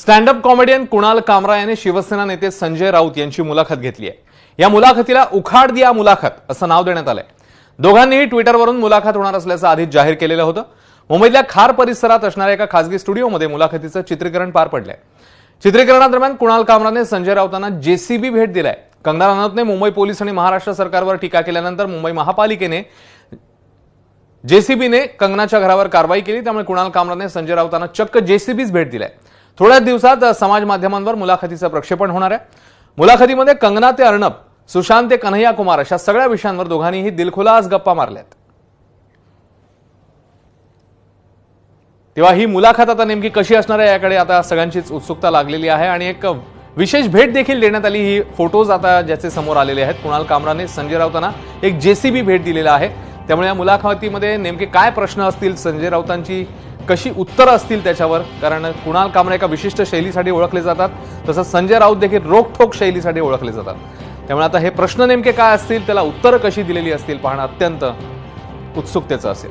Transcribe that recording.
Stand up comedian Kunal कामरा याने शिवसेना नेते संजय राऊत यांची मुलाखत घेतली आहे. या मुलाखतीला उखाड दिया मुलाखत असं नाव देण्यात आलंय. दोघांनीही ट्विटरवरून मुलाखत होणार असल्याचं आधीच जाहीर केलेलं होतं. मुंबईतल्या खार परिसरात असणाऱ्या एका खासगी स्टुडिओमध्ये मुलाखतीचं चित्रीकरण पार पडलंय. चित्रीकरणादरम्यान कुणाल कामराने संजय राऊतांना जेसीबी भेट दिलाय. कंगना रनौतने मुंबई पोलीस आणि महाराष्ट्र सरकारवर टीका केल्यानंतर मुंबई महापालिकेने जेसीबीने कंगनाच्या घरावर कारवाई केली. त्यामुळे कुणाल कामराने संजय राऊतांना चक्क जेसीबीच भेट दिलाय. थोड्याच दिवसात समाज माध्यमांवर मुलाखतीचं प्रक्षेपण होणार आहे. मुलाखतीमध्ये कंगना ते अर्णब सुशांत ते कन्हैया कुमार अशा सगळ्या विषयांवर दोघांनीही दिलखुलास गप्पा मारल्यात. तेव्हा ही मुलाखत आता नेमकी कशी असणार आहे याकडे आता सगळ्यांचीच उत्सुकता लागलेली आहे आणि एक विशेष भेट देखील देण्यात आली. ही फोटोज आता ज्याचे समोर आलेले आहेत कुणाल कामराने संजय राऊतांना एक जेसीबी भेट दिलेला आहे. त्यामुळे या मुलाखतीमध्ये नेमके काय प्रश्न असतील संजय राऊतांची कशी उत्तरं असतील त्याच्यावर? कारण कुणाल कामरा एका विशिष्ट शैलीसाठी ओळखले जातात तसंच संजय राऊत देखील रोखठोक शैलीसाठी ओळखले जातात. त्यामुळे आता हे प्रश्न नेमके काय असतील त्याला उत्तरं कशी दिलेली असतील पाहणं अत्यंत उत्सुकतेचं असेल.